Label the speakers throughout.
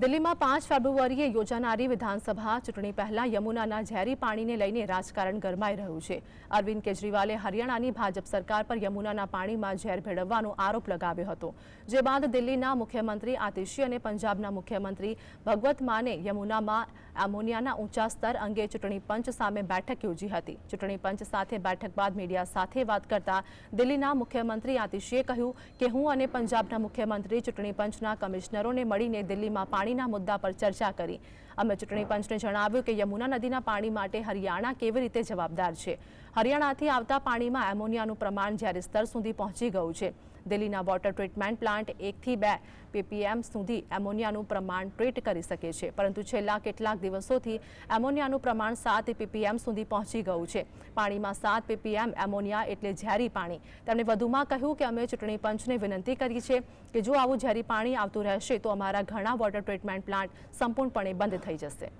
Speaker 1: દિલ્હીમાં પાંચ ફેબ્રુઆરીએ યોજાનારી વિધાનસભા ચૂંટણી પહેલા યમુનાના ઝેરી પાણીને લઈને રાજકારણ ગરમાઈ રહ્યું છે. અરવિંદ કેજરીવાલે હરિયાણાની ભાજપ સરકાર પર યમુનાના પાણીમાં ઝેર ભેળવવાનો આરોપ લગાવ્યો હતો. જે બાદ દિલ્હીના મુખ્યમંત્રી આતિશી અને પંજાબના મુખ્યમંત્રી ભગવત માને યમુનામાં એમોનિયાના ઊંચા સ્તર અંગે ચૂંટણી પંચ સામે બેઠક યોજી હતી. ચૂંટણી પંચ સાથે બેઠક બાદ મીડિયા સાથે વાત કરતા દિલ્હીના મુખ્યમંત્રી આતિશીએ કહ્યું કે હું અને પંજાબના મુખ્યમંત્રી ચૂંટણી પંચના કમિશનરોને મળીને દિલ્હીમાં પાણીના મુદ્દા પર ચર્ચા કરી. અમે ચૂંટણી પંચને જણાવ્યું કે યમુના નદીના પાણી માટે હરિયાણા કેવી રીતે જવાબદાર છે? હરિયાણાથી આવતા પાણીમાં એમોનિયાનું પ્રમાણ જ્યારે સ્તર સુધી પહોંચી ગયું છે દિલ્હીના વોટર ટ્રીટમેન્ટ પ્લાન્ટ એકથી બે પીપીએમ સુધી એમોનિયાનું પ્રમાણ ટ્રીટ કરી શકે છે પરંતુ છેલ્લા કેટલાક દિવસોથી એમોનિયાનું પ્રમાણ સાત પીપીએમ સુધી પહોંચી ગયું છે પાણીમાં સાત પીપીએમ એમોનિયા એટલે ઝેરી પાણી તેમણે વધુમાં કહ્યું કે અમે ચૂંટણી પંચને વિનંતી કરી છે કે જો આવું ઝેરી પાણી આવતું રહેશે તો અમારા ઘણા વોટર ટ્રીટમેન્ટ પ્લાન્ટ સંપૂર્ણપણે બંધ થઈ જશે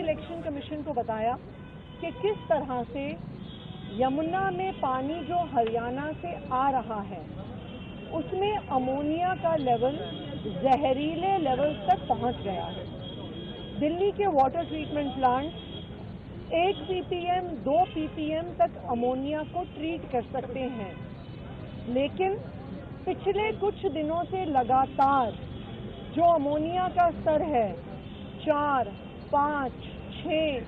Speaker 2: इलेक्शन कमीशन को बताया कि किस तरह से यमुना में पानी जो हरियाणा से आ रहा है, उसमें अमोनिया का लेवल जहरीले लेवल तक पहुँच गया है। दिल्ली के वाटर ट्रीटमेंट प्लांट एक पीपीएम दो पीपीएम तक अमोनिया को ट्रीट कर सकते हैं। लेकिन पिछले कुछ दिनों से लगातार जो अमोनिया का स्तर है, चार, पाँच छ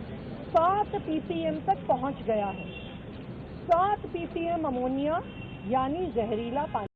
Speaker 2: सात पीपीएम तक पहुँच गया है। सात पीपीएम अमोनिया यानी जहरीला पानी